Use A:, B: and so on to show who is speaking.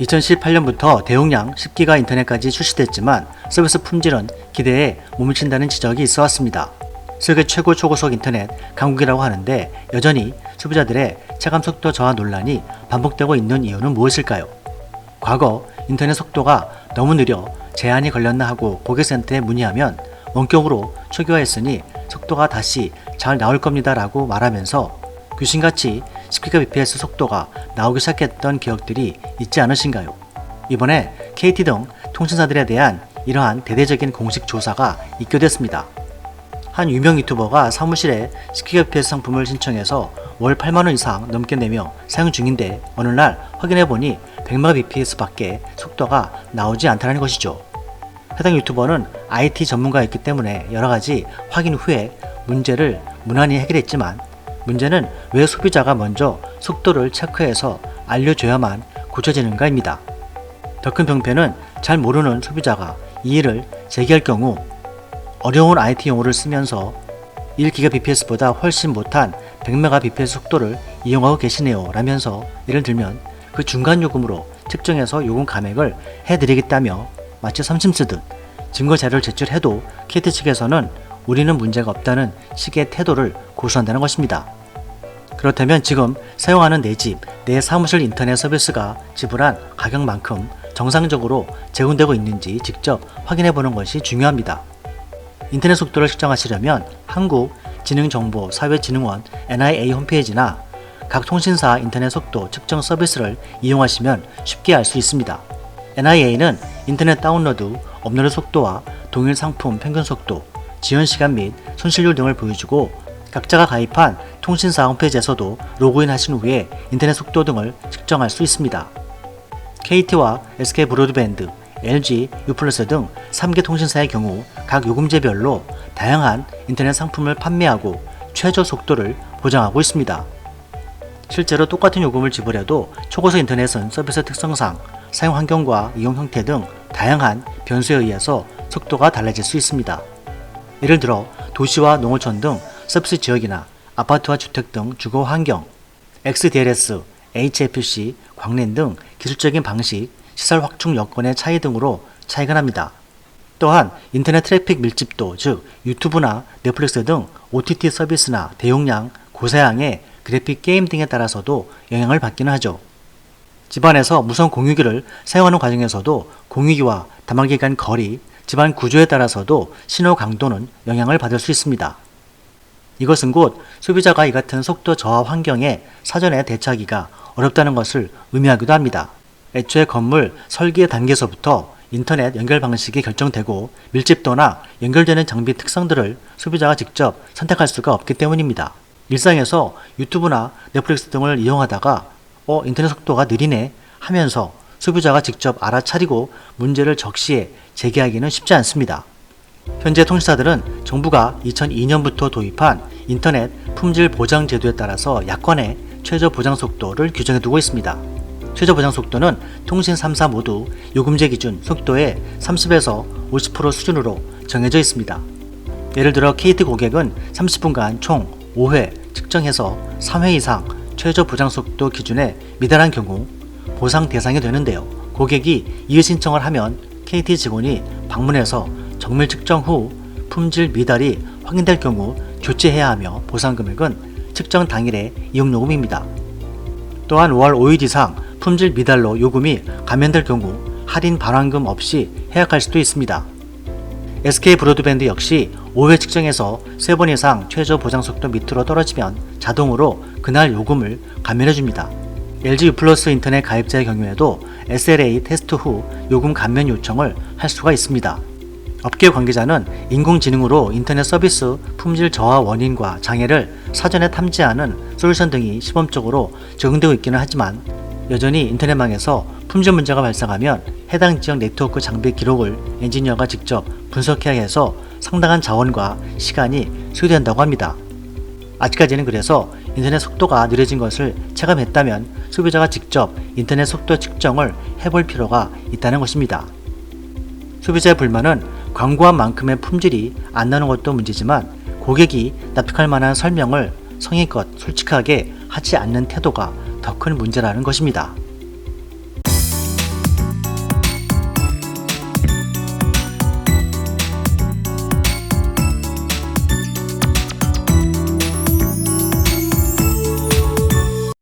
A: 2018년부터 대용량 10기가 인터넷까지 출시됐지만 서비스 품질은 기대에 못 미친다는 지적이 있어 왔습니다. 세계 최고 초고속 인터넷 강국이라고 하는데 여전히 소비자들의 체감 속도 저하 논란이 반복되고 있는 이유는 무엇일까요? 과거 인터넷 속도가 너무 느려 제한이 걸렸나 하고 고객센터에 문의하면 원격으로 초기화했으니 속도가 다시 잘 나올 겁니다 라고 말하면서 귀신같이 10gbps 속도가 나오기 시작했던 기억들이 있지 않으신가요? 이번에 KT 등 통신사들에 대한 이러한 대대적인 공식 조사가 입교됐습니다. 한 유명 유튜버가 사무실에 10gbps 상품을 신청해서 월 8만원 이상 넘게 내며 사용 중인데 어느 날 확인해보니 100mbps 밖에 속도가 나오지 않다는 것이죠. 해당 유튜버는 IT 전문가였기 때문에 여러가지 확인 후에 문제를 무난히 해결했지만 문제는 왜 소비자가 먼저 속도를 체크해서 알려줘야만 고쳐지는가입니다. 더 큰 병폐는 잘 모르는 소비자가 이 일을 제기할 경우 어려운 IT 용어를 쓰면서 1GBps보다 훨씬 못한 100mbps 속도를 이용하고 계시네요 라면서 예를 들면 그 중간 요금으로 측정해서 요금 감액을 해드리겠다며 마치 삼심 쓰듯 증거 자료를 제출해도 KT 측에서는 우리는 문제가 없다는 식의 태도를 고수한다는 것입니다. 그렇다면 지금 사용하는 내 집, 내 사무실 인터넷 서비스가 지불한 가격만큼 정상적으로 제공되고 있는지 직접 확인해 보는 것이 중요합니다. 인터넷 속도를 측정하시려면 한국지능정보사회진흥원 NIA 홈페이지나 각 통신사 인터넷 속도 측정 서비스를 이용하시면 쉽게 알 수 있습니다. NIA는 인터넷 다운로드, 업로드 속도와 동일 상품 평균 속도, 지연 시간 및 손실률 등을 보여주고 각자가 가입한 통신사 홈페이지에서도 로그인 하신 후에 인터넷 속도 등을 측정할 수 있습니다. KT와 SK 브로드밴드, LG, U+플러스 등 3개 통신사의 경우 각 요금제별로 다양한 인터넷 상품을 판매하고 최저 속도를 보장하고 있습니다. 실제로 똑같은 요금을 지불해도 초고속 인터넷은 서비스 특성상 사용 환경과 이용 형태 등 다양한 변수에 의해서 속도가 달라질 수 있습니다. 예를 들어 도시와 농어촌 등 서비스 지역이나 아파트와 주택 등 주거 환경, XDLS, HFC, 광랜 등 기술적인 방식, 시설 확충 여건의 차이 등으로 차이가 납니다. 또한 인터넷 트래픽 밀집도, 즉 유튜브나 넷플릭스 등 OTT 서비스나 대용량, 고사양의 그래픽 게임 등에 따라서도 영향을 받기는 하죠. 집안에서 무선 공유기를 사용하는 과정에서도 공유기와 다방기 간 거리, 집안 구조에 따라서도 신호 강도는 영향을 받을 수 있습니다. 이것은 곧 소비자가 이 같은 속도 저하 환경에 사전에 대처하기가 어렵다는 것을 의미하기도 합니다. 애초에 건물 설계 단계에서부터 인터넷 연결 방식이 결정되고 밀집도나 연결되는 장비 특성들을 소비자가 직접 선택할 수가 없기 때문입니다. 일상에서 유튜브나 넷플릭스 등을 이용하다가 어 인터넷 속도가 느리네 하면서 소비자가 직접 알아차리고 문제를 적시해 제기하기는 쉽지 않습니다. 현재 통신사들은 정부가 2002년부터 도입한 인터넷 품질 보장 제도에 따라서 약관의 최저 보장 속도를 규정해 두고 있습니다. 최저 보장 속도는 통신 3사 모두 요금제 기준 속도의 30에서 50% 수준으로 정해져 있습니다. 예를 들어 KT 고객은 30분간 총 5회 측정해서 3회 이상 최저 보장 속도 기준에 미달한 경우 보상 대상이 되는데요. 고객이 이의 신청을 하면 KT 직원이 방문해서 정밀 측정 후 품질 미달이 확인될 경우 교체해야 하며 보상 금액은 측정 당일의 이용 요금입니다. 또한 월 5일 이상 품질 미달로 요금이 감면될 경우 할인 반환금 없이 해약할 수도 있습니다. SK 브로드밴드 역시 5회 측정에서 3번 이상 최저 보장 속도 밑으로 떨어지면 자동으로 그날 요금을 감면해 줍니다. LG U 플러스 인터넷 가입자의 경우에도 SLA 테스트 후 요금 감면 요청을 할 수가 있습니다. 업계 관계자는 인공지능으로 인터넷 서비스 품질 저하 원인과 장애를 사전에 탐지하는 솔루션 등이 시범적으로 적용되고 있기는 하지만 여전히 인터넷망에서 품질 문제가 발생하면 해당 지역 네트워크 장비 기록을 엔지니어가 직접 분석해야 해서 상당한 자원과 시간이 소요된다고 합니다. 아직까지는 그래서 인터넷 속도가 느려진 것을 체감했다면 소비자가 직접 인터넷 속도 측정을 해볼 필요가 있다는 것입니다. 소비자의 불만은 광고한 만큼의 품질이 안 나는 것도 문제지만 고객이 납득할 만한 설명을 성의껏 솔직하게 하지 않는 태도가 더 큰 문제라는 것입니다.